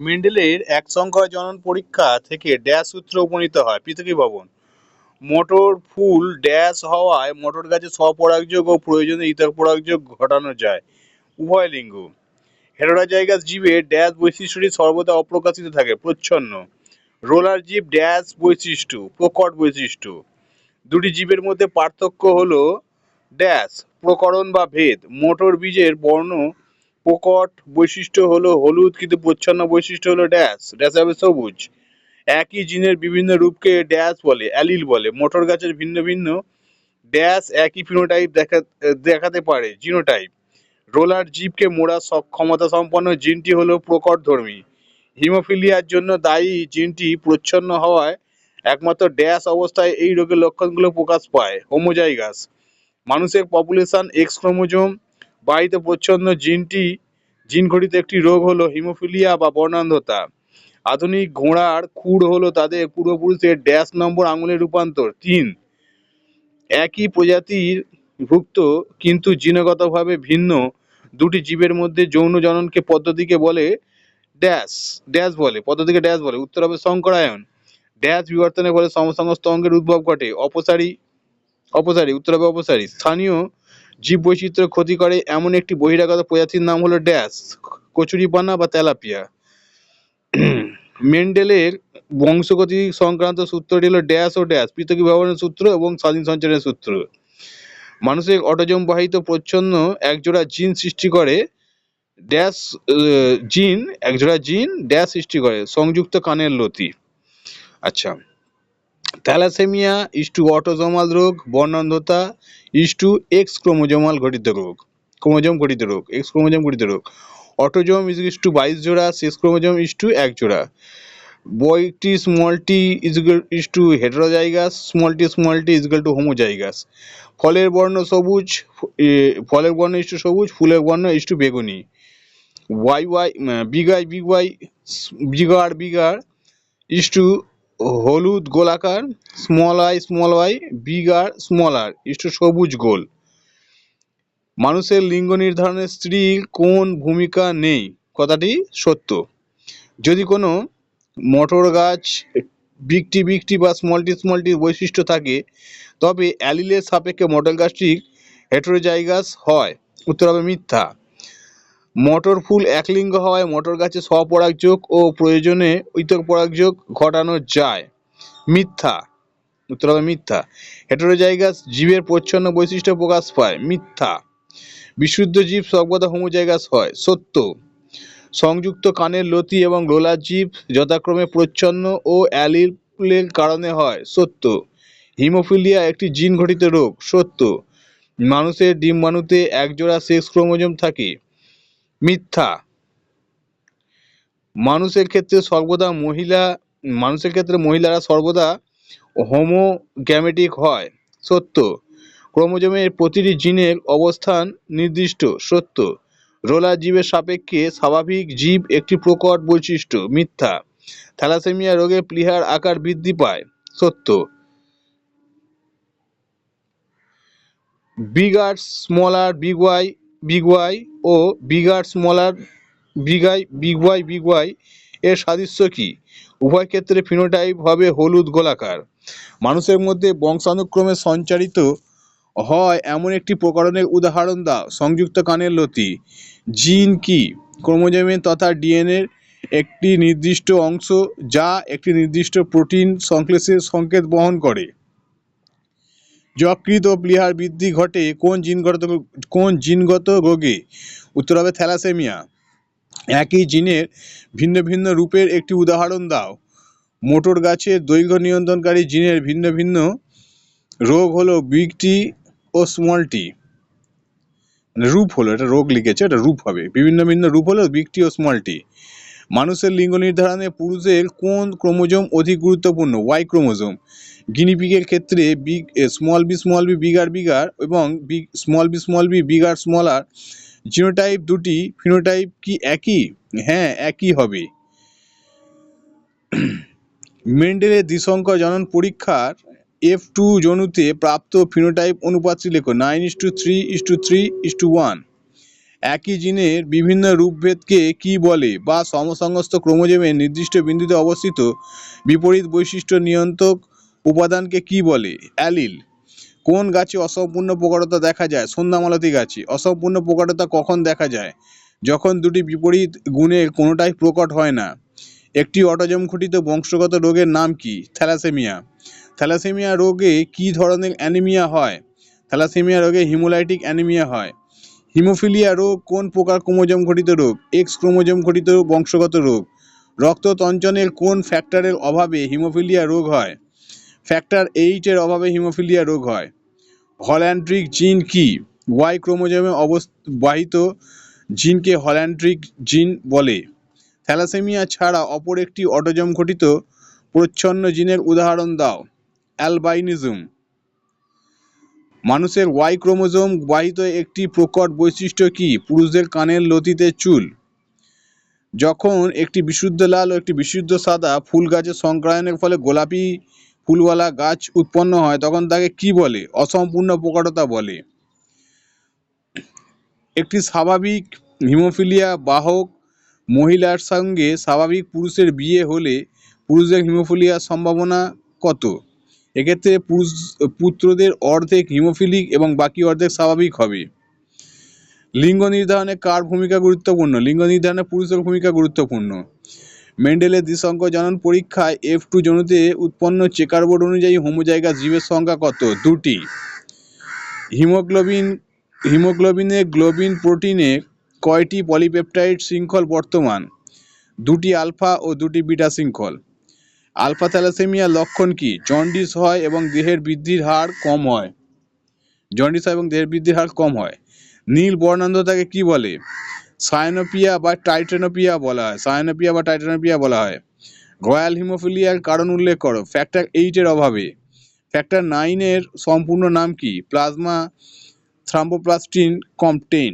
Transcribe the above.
মেন্ডেলের এক সংখ্যা জনন পরীক্ষা থেকে ড্যাশ সূত্র উপনীত হয় পৃথকীভবন মোটর ফুল ড্যাশ হওয়ায় মোটর গাছে স্বপরাগযোগ ও প্রয়োজনে ইতর পরাগযোগ ঘটানো যায়। উভয় লিঙ্গ। হেটেরোজাইগাস জীবে ড্যাশ বৈশিষ্ট্যটি সর্বদা অপ্রকাশিত থাকে, প্রচ্ছন্ন। রোলার জীব ড্যাশ বৈশিষ্ট্য, প্রকট বৈশিষ্ট্য। দুটি জীবের মধ্যে পার্থক্য হলো, ড্যাশ, প্রকরণ বা ভেদ। মোটর বীজের বর্ণ প্রকট বৈশিষ্ট্য হলো হলুদ কিন্তু প্রচ্ছন্ন বৈশিষ্ট্য হলো ড্যাশ। ড্যাশ হবে সবুজ। একই জিনের বিভিন্ন রূপকে ড্যাশ বলে, অ্যালিল বলে। মোটর গাছের ভিন্ন ভিন্ন ড্যাশ একই ফিনোটাইপ দেখা, দেখাতে পারে, জিনোটাইপ। রোলার জীবকে সক- ক্ষমতা সম্পন্ন জিনটি হলো প্রকটধর্মী হিমোফিলিয়ার জন্য দায়ী জিনটি প্রচ্ছন্ন হওয়ায় একমাত্র ড্যাশ অবস্থায় এই রোগের লক্ষণগুলো প্রকাশ পায়। হোমোজাইগাস। মানুষের পপুলেশন এক্স ক্রোমোজোম বাহিত প্রচ্ছন্ন জিনটি জিন ঘটিত একটি রোগ হলো হিমোফিলিয়া বা বর্ণান্ধতা। আধুনিক ঘোড়ার খুর হলো তাদের পূর্বপুরুষের ড্যাশ নম্বর আঙুলের রূপান্তর, তিন। একই প্রজাতির ভুক্ত কিন্তু জিনগতভাবে ভিন্ন। দুটি জীবের মধ্যে যৌন জননকে পদ্ধতিকে বলে ড্যাশ ড্যাশ বলে, পদ্ধতিকে ড্যাশ বলে। উত্তর হবে শঙ্করায়ন। ড্যাশ বিবর্তনের ফলে সমসংস্থ অঙ্গের উদ্ভব ঘটে। অপসারী অপসারী, উত্তর হবে অপসারী। স্থানীয় জীব বৈচিত্র্য ক্ষতি করে এমন একটি বহিরাগত প্রজাতির নাম হলো ড্যাশ, কচুরিপানা বা তেলাপিয়া। মেন্ডেলের বংশগতি সংক্রান্ত সূত্রটি হলো ড্যাশ ও ড্যাশ, পৃথক ব্যবহারের সূত্র এবং স্বাধীন সঞ্চারের সূত্র। মানুষের অটোজম বাহিত প্রচ্ছন্ন একজোড়া জিন সৃষ্টি করে, ড্যাশ জিন, একজোড়া জিন ড্যাশ সৃষ্টি করে, সংযুক্ত কানের লতি। আচ্ছা। থ্যালাসেমিয়া ইস্টু অটোজমাল রোগ, বর্ণান্ধতা ইস টু এক্স ক্রোমোজোমাল ঘটিত রোগ, ক্রোমোজোম ঘটিত রোগ এক্স ক্রোমোজোম ঘটিত রোগ। অটোজোম ইজ ইস টু বাইশ জোড়া, সেক্স ক্রোমোজোম ইস টু এক জোড়া। বইটি small t is to heterozygous small t small t is equal to homozygous. ফলের বর্ণ সবুজ ফলের বর্ণ ইস টু সবুজ, ফুলের বর্ণ ইস টু বেগুনি। Y Y big Y big Y big R big R is to হলুদ গোলাকার small I small Y big R small R is to সবুজ গোল। মানুষের লিঙ্গ নির্ধারণে স্ত্রীর কোন ভূমিকা নেই? কথাটি সত্য। যদি কোনো মটর গাছ বিগটি বিগটি বা স্মলটি স্মলটি বৈশিষ্ট্য থাকে, তবে অ্যালিলের সাপেক্ষে মটর গাছটি হেটেরোজাইগাস হয়। উত্তর হবে মিথ্যা। মটর ফুল একলিঙ্গ হওয়ায় মটর গাছে স্বপরাগযোগ ও প্রয়োজনে ঐতক পরাগযোগ ঘটানো যায়। মিথ্যা। উত্তর হবে মিথ্যা। হেটেরোজাইগাস জীবের প্রচ্ছন্ন বৈশিষ্ট্য প্রকাশ পায়। মিথ্যা। বিশুদ্ধ জীব সর্বদা হোমোজাইগাস হয়। সত্য। সংযুক্ত কানের লতি এবং লোলার জীব যথাক্রমে প্রচ্ছন্ন ও অ্যালিলের কারণে হয়। সত্য। হিমোফিলিয়া একটি জিন ঘটিত রোগ। সত্য। মানুষের ডিম্বাণুতে একজোড়া সেক্স ক্রোমোজোম থাকে। মিথ্যা। মানুষের ক্ষেত্রে সর্বদা মহিলা, মানুষের ক্ষেত্রে মহিলারা সর্বদা হোমোগ্যামেটিক হয়, সত্য। ক্রোমোজোমের প্রতিটি জিনের অবস্থান নির্দিষ্ট, সত্য। রোলার জীবের সাপেক্ষে স্বাভাবিক জীব একটি প্রকট বৈশিষ্ট্য, মিথ্যা। থ্যালাসেমিয়া রোগে প্লীহার আকার বৃদ্ধি পায়, সত্য। Big R small R, big Y big Y ও big R small R big Y big Y big Y এর সাদৃশ্য কি? উভয় ক্ষেত্রে ফিনোটাইপ হবে হলুদ গোলাকার। মানুষের মধ্যে বংশানুক্রমে সঞ্চারিত হয় এমন একটি প্রকরণের উদাহরণ দাও সংযুক্ত কানের লতি। জিন কি? ক্রোমোজোমের তথা ডিএনএর একটি নির্দিষ্ট অংশ যা একটি নির্দিষ্ট প্রোটিন সংশ্লেষের সংকেত বহন করে। যকৃত প্লীহার বৃদ্ধি ঘটে কোন জিনগত কোন জিনগত রোগে? উত্তর হবে থ্যালাসেমিয়া। একই জিনের ভিন্ন ভিন্ন রূপের একটি উদাহরণ দাও। মোটর গাছের দৈর্ঘ্য নিয়ন্ত্রণকারী জিনের ভিন্ন ভিন্ন রোগ হলো বিগ টি ও স্মল টি। মানে রূপ হলো, এটা রোগ লিখেছে, এটা রূপ হবে। বিভিন্ন ভিন্ন রূপ হলো বিগ টি ও স্মল টি। মানুষের লিঙ্গ নির্ধারণে পুরুষের কোন ক্রোমোজোম অধিক গুরুত্বপূর্ণ? Y chromosome. গিনিপিগের ক্ষেত্রে big small B small B big R big R এবং big small B small B big R small R genotype দুটি ফিনোটাইপ কি একই? হ্যাঁ একই হবে। মেন্ডেলের দ্বিসংখ্যা জনন পরীক্ষার এফ টু জনুতে প্রাপ্ত ফিনোটাইপ অনুপাতটি লেখো। Nine is to three is to three is to one একই জিনের বিভিন্ন রূপভেদকে কি বলে বা সমসংস্থ ক্রোমোজোমের নির্দিষ্ট বিন্দুতে অবস্থিত বিপরীত বৈশিষ্ট্য নিয়ন্ত্রক উপাদানকে কি বলে? অ্যালিল। কোন গাছে অসম্পূর্ণ প্রকটতা দেখা যায়? সন্ধ্যামালতী গাছে। অসম্পূর্ণ প্রকটতা কখন দেখা যায়? যখন দুটি বিপরীত গুণের কোনোটাই প্রকট হয় না। একটি অটোজম ঘটিত বংশগত রোগের নাম কি? থ্যালাসেমিয়া। থ্যালাসেমিয়া রোগে কি ধরনের অ্যানিমিয়া হয়? থ্যালাসেমিয়া রোগে হিমোলাইটিক অ্যানিমিয়া হয়। হিমোফিলিয়া রোগ কোন প্রকার ক্রোমোজোম ঘটিত রোগ? এক্স ক্রোমোজোম ঘটিত বংশগত রোগ। রক্ত তঞ্চনের কোন ফ্যাক্টরের অভাবে হিমোফিলিয়া রোগ হয়? ফ্যাক্টর এইটের অভাবে হিমোফিলিয়া রোগ হয়। হল্যান্ড্রিক জিন কি? ওয়াই ক্রোমোজোমে অববাহিত জিনকে হল্যান্ড্রিক জিন বলে। থ্যালাসেমিয়া ছাড়া অপর একটি অটোজম ঘটিত প্রচ্ছন্ন জিনের উদাহরণ দাও। অ্যালবাইনিজম। মানুষের ওয়াই ক্রোমোজোম বাহিত একটি প্রকট বৈশিষ্ট্য কি? পুরুষদের কানের লতিতে চুল। যখন একটি বিশুদ্ধ লাল ও একটি বিশুদ্ধ সাদা ফুল গাছের সংক্রায়নের ফলে গোলাপি ফুলওয়ালা গাছ উৎপন্ন হয়, তখন তাকে কি বলে? অসম্পূর্ণ প্রকটতা বলে। একটি স্বাভাবিক হিমোফিলিয়া বাহক মহিলার সঙ্গে স্বাভাবিক পুরুষের বিয়ে হলে পুরুষদের হিমোফিলিয়ার সম্ভাবনা কত? এক্ষেত্রে পুরুষ, পুত্রদের অর্ধেক হিমোফিলিক এবং বাকি অর্ধেক স্বাভাবিক হবে। লিঙ্গ নির্ধারণে কার ভূমিকা গুরুত্বপূর্ণ? লিঙ্গ নির্ধারণে পুরুষের ভূমিকা গুরুত্বপূর্ণ। মেন্ডেলের দ্বিসংখ্য জনন পরীক্ষায় এফ টু জনুতে উৎপন্ন চেকার বোর্ড অনুযায়ী হোমোজাইগাস জীবের সংখ্যা কত? দুটি। হিমোগ্লোবিন হিমোগ্লোবিনে গ্লোবিন প্রোটিনে কয়টি পলিপেপটাইড শৃঙ্খল বর্তমান? দুটি আলফা ও দুটি বিটা শৃঙ্খল। আলফা থ্যালাসেমিয়ার লক্ষণ কি? জন্ডিস হয় এবং দেহের বৃদ্ধির হার কম হয়। জন্ডিস হয় এবং দেহের বৃদ্ধির হার কম হয়। নীল বর্ণান্ধতাকে কি বলে? সায়নোপিয়া বা টাইটেনোপিয়া বলা হয়। সায়নোপিয়া বা টাইটেনোপিয়া বলা হয়। রয়্যাল হিমোফিলিয়ার কারণ উল্লেখ করো। ফ্যাক্টর এইটের অভাবে। ফ্যাক্টর নাইনের সম্পূর্ণ নাম কি? প্লাজমা থ্রাম্বোপ্লাস্টিন কমটেন